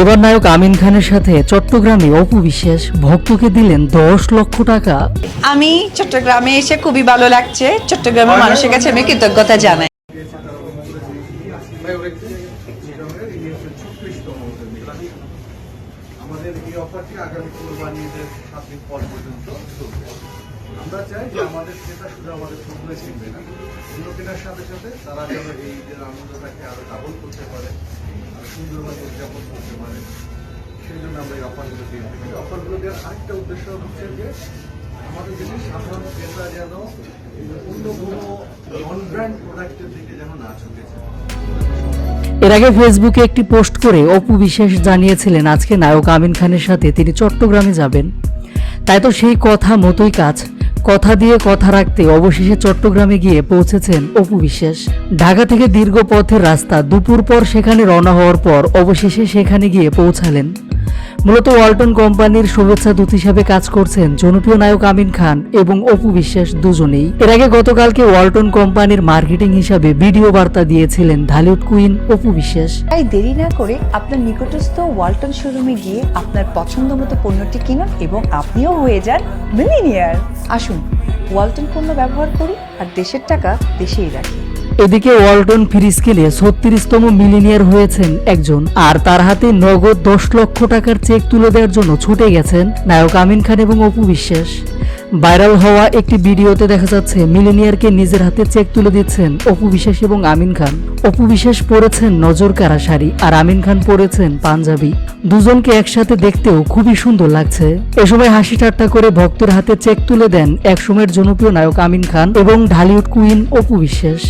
এবার নায়ক আমিন খানের সাথে চট্টগ্রামে অপু বিশ্বাস ভক্তকে দিলেন দশ লক্ষ টাকা। আমি চট্টগ্রামে এসে খুবই ভালো লাগছে। চট্টগ্রামের মানুষের কাছে আমি কৃতজ্ঞতা জানাই। আমাদের এই অফারটি আগামী কোরবানি ঈদের সাত দিন পর পর্যন্ত চলবে। আমরা চাই যে আমাদের ক্রেতা শুধু আমাদের পণ্য কিনবে না পণ্য কেনার সাথে সাথে তারা যেন এই ঈদের আনন্দটাকে আরও ডাবল করতে পারে, আর সুন্দরভাবে উদযাপন করতে পারে। সেই জন্য আমরা এই অফারগুলো দিয়ে থাকি। অফারগুলো দেওয়ার আরেকটা উদ্দেশ্য হচ্ছে যে আমাদের দেশে সাধারণ ক্রেতা যেন অন্য কোনো নন ব্র্যান্ড প্রোডাক্টের দিকে যেন না যায়। এর আগে ফেসবুকে একটি পোস্ট করে অপু বিশ্বাস জানিয়েছিলেন, আজকে নায়ক আমিন খানের সাথে তিনি চট্টগ্রামে যাবেন। তাই তো সেই কথা মতোই কাজ। কথা দিয়ে কথা রাখতে অবশেষে চট্টগ্রামে গিয়ে পৌঁছেছেন অপু বিশ্বাস। ঢাকা থেকে দীর্ঘ পথের রাস্তা, দুপুর পর সেখানে রওনা হওয়ার পর অবশেষে সেখানে গিয়ে পৌঁছালেন। মূলত ওয়ালটন কোম্পানির শুভেচ্ছা দূত হিসাবে কাজ করছেন জনপ্রিয় নায়ক আমিন খান এবং অপু বিশ্বাস দুজনেই। এর আগে গতকালকে ওয়ালটন কোম্পানির মার্কেটিং হিসাবে ভিডিও বার্তা দিয়েছিলেন ঢালিউড কুইন অপু বিশ্বাস। তাই দেরি না করে আপনার নিকটস্থ ওয়ালটন শোরুমে গিয়ে আপনার পছন্দ মতো পণ্যটি কিনুন এবং আপনিও হয়ে যান মিলিনিয়ার। আসুন, ওয়ালটন পণ্য ব্যবহার করি আর দেশের টাকা দেশেই রাখি। এদিকে ওয়ালটন ফ্রি স্কেলে ছত্রিশতম মিলিনিয়ার হয়েছেন একজন। আর তার হাতে নগদ দশ লক্ষ টাকার চেক তুলে দেওয়ার জন্য ছুটে গেছেন নায়ক আমিন খান এবং অপু বিশ্বাস। ভাইরাল হওয়া একটি ভিডিওতে দেখা যাচ্ছে, মিলিনিয়ারকে নিজের হাতে চেক তুলে দিচ্ছেন অপু বিশ্বাস এবং আমিন খান। অপু বিশ্বাস পরেছেন নজর কারা শাড়ি আর আমিন খান পরেছেন পাঞ্জাবি। দুজনকে একসাথে দেখতেও খুবই সুন্দর লাগছে। এ সময় হাসি ঠাট্টা করে ভক্তের হাতে চেক তুলে দেন একসময়ের জনপ্রিয় নায়ক আমিন খান এবং ঢালিউড কুইন অপু বিশ্বাস।